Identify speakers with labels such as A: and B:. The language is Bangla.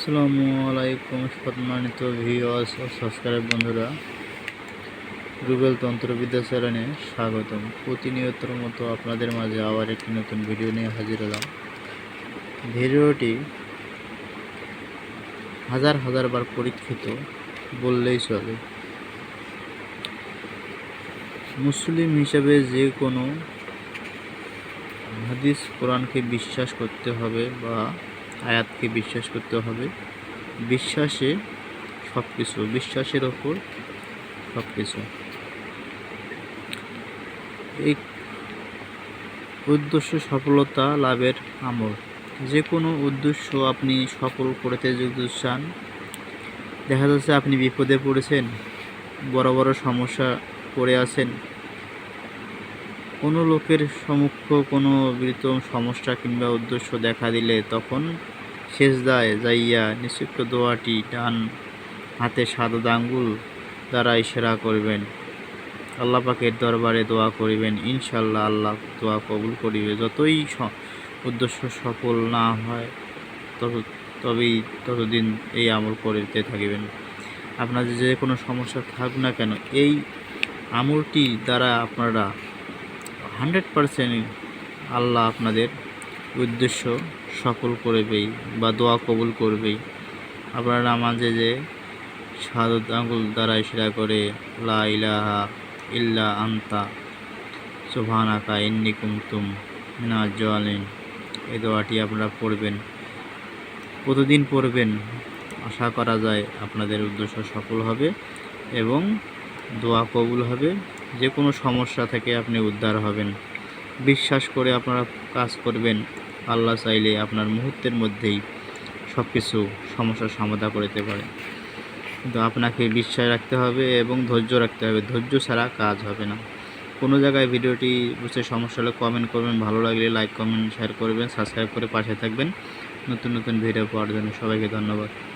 A: আসসালামু আলাইকুম, সম্মানিত ভিওয়ার্স ও সাবস্ক্রাইব বন্ধুরা। গুগল তন্ত্রবিদ্যা চ্যানেলে স্বাগতম। প্রতিনিয়তর মতো আপনাদের মাঝে আবার একটি নতুন ভিডিও নিয়ে হাজির হলাম। ভিডিওটি হাজার হাজার বার পরীক্ষিত বললেই চলে। মুসলিম হিসাবে যে কোনো হাদিস কোরআনকে বিশ্বাস করতে হবে বা আয়াতকে বিশ্বাস করতে হবে। বিশ্বাসে সব কিছু বিশ্বাসের ওপর সব কিছু এই উদ্দেশ্য সফলতা লাভের আমল। যে কোনো উদ্দেশ্য আপনি সফল করতে যদি চান, দেখা যাচ্ছে আপনি বিপদে পড়েছেন, বড় বড় সমস্যা পড়ে আছেন, কোনো লোকের সম্মুখ কোনো বৃত সমস্যা কিংবা উদ্দেশ্য দেখা দিলে তখন সেজদায় যাইয়া নিষিক্ত দোয়াটি ডান হাতে সাদা আঙ্গুল দ্বারা ইশারা করবেন। আল্লাহ পাকের দরবারে দোয়া করিবেন ইনশাল্লাহ আল্লাহ দোয়া কবুল করিবে। যতই উদ্দেশ্য সফল না হয়, তত তবেই ততদিন এই আমল করিতে থাকিবেন। আপনাদের যে কোনো সমস্যা থাক না কেন, এই আমলটি দ্বারা আপনারা হান্ড্রেড পারসেন্ট আল্লাহ আপনাদের উদ্দেশ্য সফল করবেই বা দোয়া কবুল করবেই। আপনারা নামাজে যে সাদত আঙ্গুল দ্বারা ইশারা করে, লা ইলাহা ইল্লা আন্তা, সুবহানাকা ইন্নি কুমতুম মিনাজ জালিন এই দোয়াটি আপনারা পড়বেন। প্রতিদিন পড়বেন? আশা করা যায় আপনাদের উদ্দেশ্য সফল হবে এবং দোয়া কবুল হবে। যে কোনো সমস্যা থেকে আপনি উদ্ধার হবেন। বিশ্বাস করে আপনারা কাজ করবেন। আল্লাহ চাইলে আপনার মুহূর্তের মধ্যেই সব কিছু সমস্যার সমাধান করতে পারে কিন্তু আপনাকে বিশ্বাস রাখতে হবে এবং ধৈর্য রাখতে হবে। ধৈর্য ছাড়া কাজ হবে না। কোনো জায়গায় ভিডিওটি বুঝতে সমস্যা হলে কমেন্ট করবেন। ভালো লাগলে লাইক কমেন্ট শেয়ার করবেন। সাবস্ক্রাইব করে পাশে থাকবেন। নতুন নতুন ভিডিও পাওয়ার জন্য সবাইকে ধন্যবাদ।